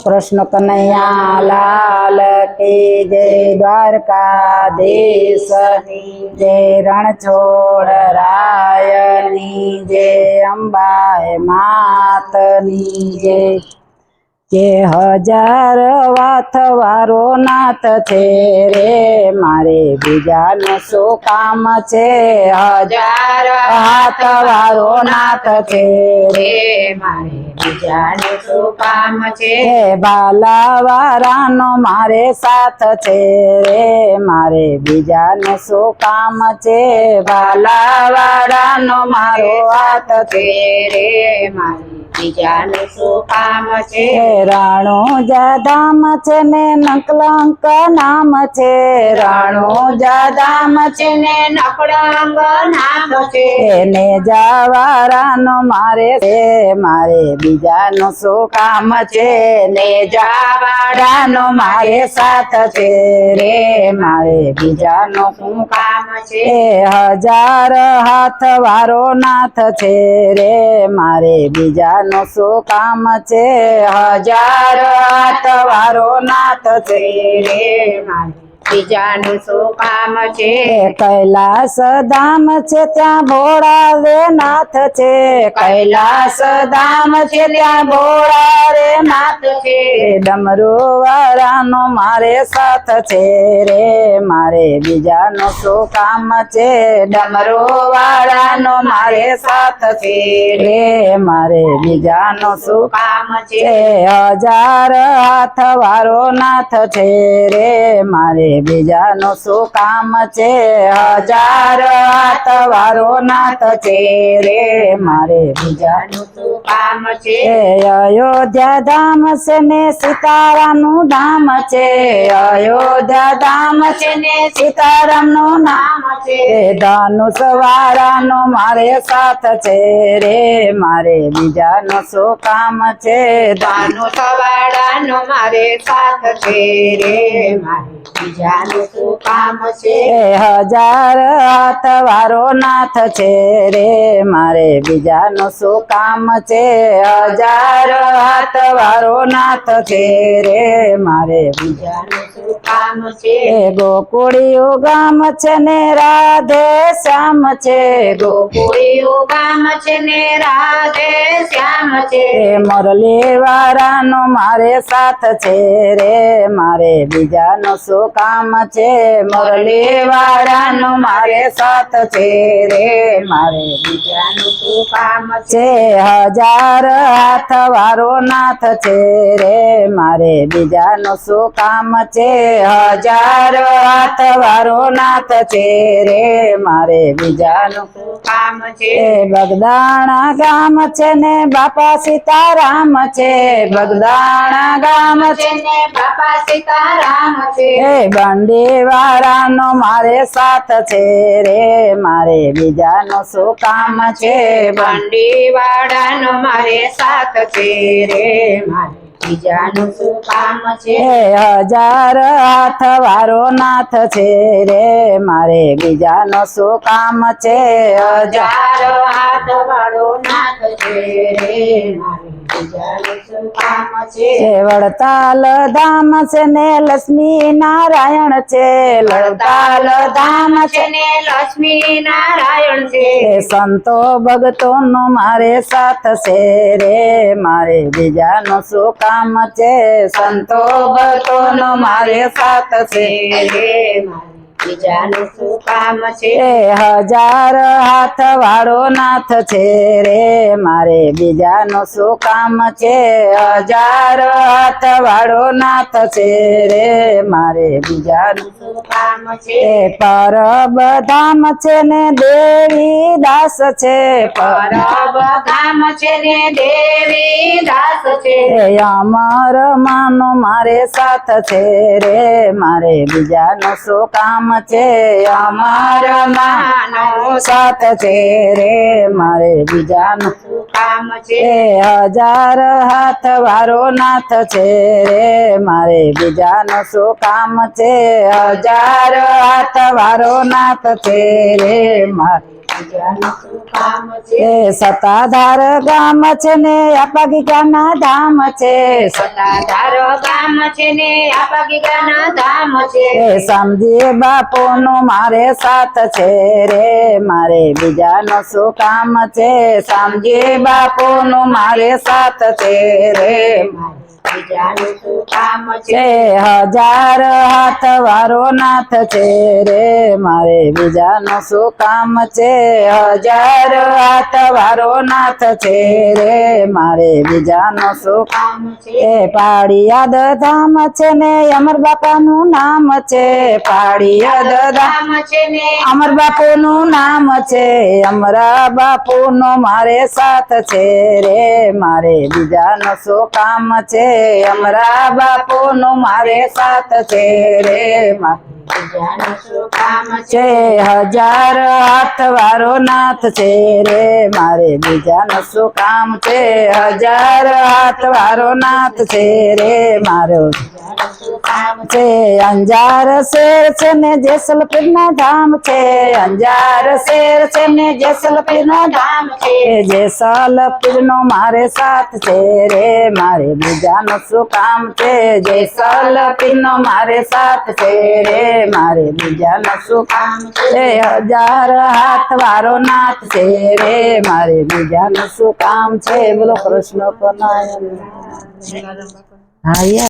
કૃષ્ણ કનૈયા લાલ કી જય દ્વારકાધીશ જય રણછોડ રાયની જય અંબાય માતની જય જે હજાર વાત વારો નાથ છે રે, મારે બીજાનું શું કામ છે? હજાર હાથ વારો નાથ છે રે, મારે બીજાનું શું કામ છે? બાલાવારાનો મારે સાથ છે રે, મારે બીજાનું શું કામ છે? બાલાવારાનો મારો હાથ છે રે, મારે બીજાનું શું કામ છે? રાણો જાધામ છે ને નકલંક નામ છે. રાણો જાધામ છે ને નકળંગ નામ છે. એને જવારાનો મારે છે મારે બીજાનું શું કામ છે? ને જવારાનો મારે સાથ છે. રે મારે બીજાનું શું કામ કામ છે હજાર હાથ વારો નાથ છે. રે મારે બીજાનું શું કામ છે હજાર હાથ વારો નાથ છે રે મારે. બીજાનું શું કામ છે? કૈલાસ ધામ છે ત્યાં ભોળા રે નાથ છે. કૈલાસ ધામ છે ત્યાં ભોળા રે નાથ છે. ડમરો વાળાનો મારે સાથ છે રે મારે બીજાનું શું કામ છે? ડમરો વાળાનો મારે સાથ છે રે. મારે બીજાનો શું કામ છે? છે હજાર હાથ વારો નાથ છે રે મારે બીજાનું શું કામ છે? હજાર હાથ વારો નાથ છે રે. મારે બીજાનું છે? અયોધ્યા ધામ છે ને સીતારામનું ધામ છે. અયોધ્યા ધામ છે ને સીતારામનું નું નામ છે. ધનુષ વાળાનો મારે સાથ છે રે. મારે બીજાનું શું કામ છે? દાનો સવાડાનો મારે સાથ છે રે. મારે બીજાનું શું કામ છે. હજાર હાથ વારો નાથ છે રે મારે બીજાનું શું કામ છે? હજાર હાથ વારો નાથ છે રે મારે બીજાનું શું કામ છે? ગોકુળિયું ગામ છે ને રાધે શ્યામ છે. ગોકુળિયું ગામ છે ને રાધે શ્યામ છે. મુરલી વાળાનો મારે સાથ છે રે મારે બીજાનો શું કામ છે મુરલી વાળાનો મારે સાથ છે રે. મારે બીજાનું શું કામ છે? હજાર હાથ વારો નાથ છે રે. મારે બીજાનું શું કામ છે? હજાર હાથ વારો નાથ છે રે. મારે બીજાનું શું કામ છે? બગદાણા ગામ છે ને બાપા સીતારામ છે. બગદાણા ગામ છે ને બાપા સીતારામ છે. બંડી વાળાનો મારે સાથ છે રે મારે બીજાનું શું કામ છે? બંડી વાડાનો મારે સાથ છે રે મારે બીજાનું શું કામ છે? હજાર હાથ વારો નાથ છે રે મારે બીજાનું શું કામ છે? હજાર હાથ વાળો નાથ છે રે મારે છે, વડતાલ ધામ છે ને લક્ષ્મી નારાયણ છે, વડતાલ ધામ છે ને લક્ષ્મી નારાયણ છે. સંતો ભગતો નો મારે સાથ છે રે, મારે નો શું કામ છે? સંતો ભગતો નો મારે સાથ છે રે, મારે બીજાનું શું કામ છે? હજાર હાથ વાળો નાથ છે રે મારે બીજાનું શું કામ છે? હજાર હાથ વાળો નાથ છે રે મારે બીજાનું શું કામ છે? પરબ ધામ છે ને દેવી દાસ છે પર પરબ ધામ છે ને દેવી દાસ છે અમર માનો મારે સાથ છે રે મારે બીજાનું શું કામ છે? અમર માનો સાથ છે રે મારે બીજાનું. શું કામ છે હજાર હાથ વારો નાથ છે રે મારે બીજાનું શું કામ છે. હજાર હાથ વારો નાથ છે રે મારે એ સતાધાર ગામ છે ને અપાગી ક્યાંના ધામ છે. સતાધાર ગામ છે ને આપા ગીગાના ધામ છે. એ સમજી બાપુ નું મારે સાથ છે રે મારે બીજાનું શું કામ છે? સમજી બાપો નો મારે સાથ છે રે કામ છે હજાર હાથ વારો નાથ છે રે મારે બીજાનું શું કામ છે? હજાર હાથ વારો નાથ છે રે મારે બીજાનું શું કામ છે? એ પાડિયાદ ધામ છે ને અમર બાપાનું નામ છે પાડિયાદ ધામ ધામ છે ને અમર બાપુનું નામ છે, અમરા બાપુનો મારે સાથ છે રે મારે બીજાનો શું કામ છે? અમરા બાપુનો મારે સાથ છે રે મારે છે હજાર હાથ વારો નાથ છે રે, મારે બીજાનો શું કામ છે? હજાર હાથ વારો નાથ છે રે, મારો છે. અંજાર શેર છે ને જેસલપીર ના ધામ છે. અંજાર શેર છે ને જેસલપીર ના ધામ છે. જેસલપીર નો મારે સાથ છે રે, મારે બીજાનો શું કામ છે? જેસલપીર નો મારે સાથ છે રે. મારે બીજાનો શું કામ છે. હજાર હાથ વારો નાથ છે રે મારે બીજાનું શું કામ છે. બોલો કૃષ્ણ કનાય હા